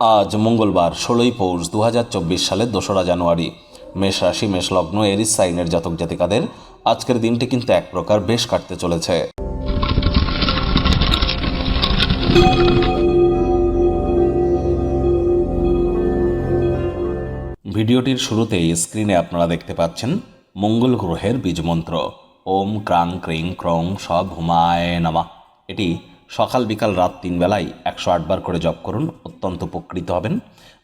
আজ মঙ্গলবার, ষোলোই পৌষ দু হাজার চব্বিশ সালের দোসরা জানুয়ারি। মেষ রাশি, মেষ লগ্ন, এরিস সাইনের জাতক জাতিকাদের আজকের দিনটি কিন্তু এক প্রকার বেশ কাটতে চলেছে। ভিডিওটির শুরুতেই স্ক্রিনে আপনারা দেখতে পাচ্ছেন মঙ্গল গ্রহের বীজমন্ত্র। ওম ক্রাং ক্রিং ক্রং সব হুমায় নামা। এটি সকাল বিকাল রাত তিন বেলায় একশো আটবার করে জব করুন, অত্যন্ত উপকৃত হবেন।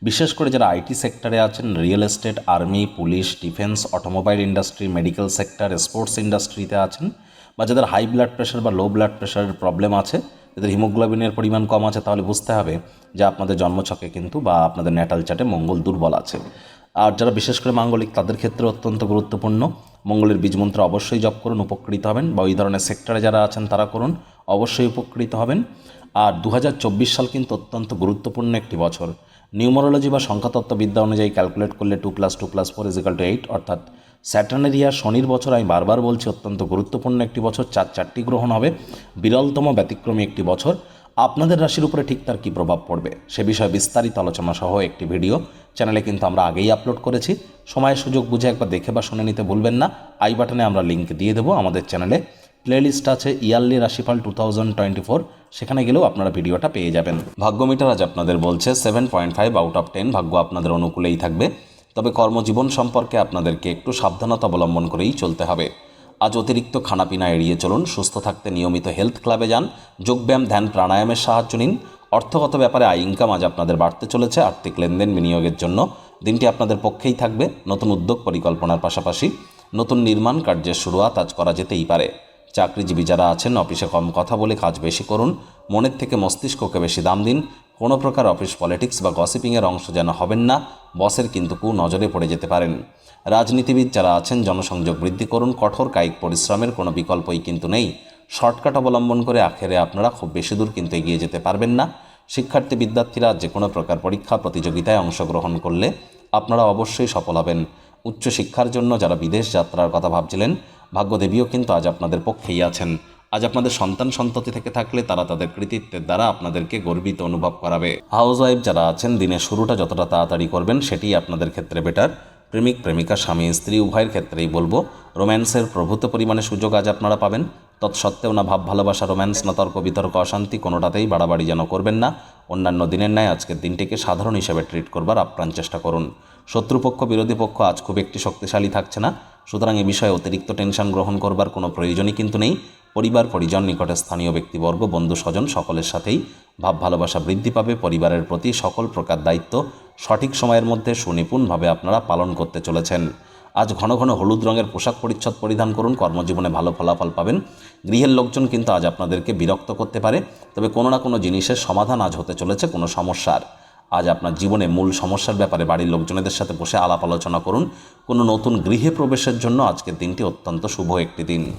বিশেষ করে যারা আইটি সেক্টরে আছেন, real estate, army, police, defence, automobile industry, medical sector, sports ইন্ডাস্ট্রিতে আছেন বা যাদের হাই ব্লাড প্রেশার বা লো ব্লাড প্রেশারের প্রবলেম আছে, যাদের হিমোগ্লোবিনের পরিমাণ কম আছে, তাহলে বুঝতে হবে যে আপনাদের জন্মছকে কিন্তু বা আপনাদের ন্যাটাল চার্টে মঙ্গল দুর্বল আছে। আর যারা বিশেষ করে মাঙ্গলিক, তাদের ক্ষেত্রে অত্যন্ত গুরুত্বপূর্ণ। মঙ্গলের বীজমন্ত্র অবশ্যই জপ করুন, উপকৃত হবেন বা ওই ধরনের সেক্টরে যারা আছেন তারা করুন, অবশ্যই উপকৃত হবেন। আর দু হাজার চব্বিশ সাল কিন্তু অত্যন্ত গুরুত্বপূর্ণ একটি বছর। নিউমোরোলজি বা সংখ্যাতত্ত্ববিদ্যা অনুযায়ী ক্যালকুলেট করলে two plus two plus four is equal to eight, অর্থাৎ স্যাটার্নেরিয়া শনির বছর, আমি বারবার বলছি, অত্যন্ত গুরুত্বপূর্ণ একটি বছর, চার চারটি গ্রহণ হবে। বিরলতম ব্যতিক্রমী একটি বছর। আপনাদের রাশির উপরে ঠিক তার কী প্রভাব পড়বে? সে বিষয়ে বিস্তারিত আলোচনা সহ একটি ভিডিও। চ্যানেলে কিন্তু আমরা আগেই আপলোড করেছি। সময় সুযোগ বুঝে একবার দেখে বা শুনে নিতে ভুলবেন না। আই বাটনে আমরা লিঙ্ক দিয়ে দেবো আমাদের চ্যানেলে। প্লেলিস্ট আছে ইয়ারলি রাশিফল টু থাউজেন্ড টোয়েন্টি ফোর। সেখানে গেলেও আপনারা ভিডিওটা পেয়ে যাবেন। ভাগ্যমিটার আজ আপনাদের বলছে seven point five out of ten. ভাগ্য আপনাদের অনুকূলেই থাকবে। তবে কর্মজীবন সম্পর্কে আপনাদেরকে একটু সাবধানতা অবলম্বন করেই চলতে হবে। আজ অতিরিক্ত খানাপিনা এড়িয়ে চলুন। সুস্থ থাকতে নিয়মিত হেলথ ক্লাবে যান। যোগব্যায়াম, ধ্যান, প্রাণায়ামের সাহায্য নিন। অর্থগত ব্যাপারে আয় ইনকাম আজ আপনাদের বাড়তে চলেছে। আর্থিক লেনদেন বিনিয়োগের জন্য দিনটি আপনাদের পক্ষেই থাকবে। নতুন উদ্যোগ পরিকল্পনার পাশাপাশি নতুন নির্মাণ কার্যের শুরুয়াত আজ করা যেতেই পারে। চাকরিজীবী যারা আছেন, অফিসে কম কথা বলে কাজ বেশি করুন। মনের থেকে মস্তিষ্ককে বেশি দাম দিন। কোনো প্রকার অফিস পলিটিক্স বা গসিপিংয়ের অংশ যেন হবেন না, বসের কিন্তু কু নজরে পড়ে যেতে পারেন। রাজনীতিবিদ যারা আছেন, জনসংযোগ বৃদ্ধি করুন, কঠোর কায়িক পরিশ্রমের কোনো বিকল্পই কিন্তু নেই। শর্টকাট অবলম্বন করে আখেরে আপনারা খুব বেশি দূর কিন্তু এগিয়ে যেতে পারবেন না। শিক্ষার্থী বিদ্যার্থীরা যে কোনো প্রকার পরীক্ষা, প্রতিযোগিতায় অংশগ্রহণ করলে আপনারা অবশ্যই সফল হবেন। উচ্চশিক্ষার জন্য যারা বিদেশ যাত্রার কথা ভাবছিলেন, ভাগ্যদেবীও কিন্তু আজ আপনাদের পক্ষেই আছেন। আজ আপনাদের সন্তান সন্ততি থেকে থাকলে তারা তাদের কৃতিত্বের দ্বারা আপনাদেরকে গর্বিত অনুভব করাবে। হাউস ওয়াইফ যারা আছেন, দিনের শুরুটা যতটা তাড়াতাড়ি করবেন সেটি আপনাদের ক্ষেত্রে বেটার প্রেমিক, প্রেমিকা, স্বামী, স্ত্রী, উভয়ের ক্ষেত্রেই বলব রোম্যান্সের প্রভূত পরিমাণে সুযোগ আজ আপনারা পাবেন। তৎসত্ত্বেও না ভাব, ভালোবাসা রোম্যান্স না তর্ক, বিতর্ক, অশান্তি কোনোটাতেই বাড়াবাড়ি যেন করবেন না। অন্যান্য দিনের ন্যায় আজকের দিনটিকে সাধারণ হিসেবে ট্রিট করবার আপ্রাণ চেষ্টা করুন। শত্রুপক্ষ, বিরোধী পক্ষ আজ খুব একটি শক্তিশালী থাকছে না। সুতরাং এ বিষয়ে অতিরিক্ত টেনশন গ্রহণ করবার কোনো প্রয়োজনই কিন্তু নেই। পরিবার, পরিজন, নিকটে স্থানীয় ব্যক্তিবর্গ, বন্ধু, স্বজন সকলের সাথেই ভাব ভালোবাসা বৃদ্ধি পাবে। পরিবারের প্রতি সকল প্রকার দায়িত্ব সঠিক সময়ের মধ্যে সুনিপুণভাবে আপনারা পালন করতে চলেছেন। আজ ঘন ঘন হলুদ রঙের পোশাক পরিচ্ছদ পরিধান করুন, কর্মজীবনে ভালো ফলাফল পাবেন। গৃহের লোকজন কিন্তু আজ আপনাদেরকে বিরক্ত করতে পারে, তবে কোনো না কোনো জিনিসের সমাধান আজ হতে চলেছে, কোনো সমস্যার। আজ আপনার জীবনে মূল সমস্যার ব্যাপারে বাড়ির লোকজনেদের সাথে বসে আলাপ আলোচনা করুন। কোনো নতুন গৃহে প্রবেশের জন্য আজকের দিনটি অত্যন্ত শুভ একটি দিন।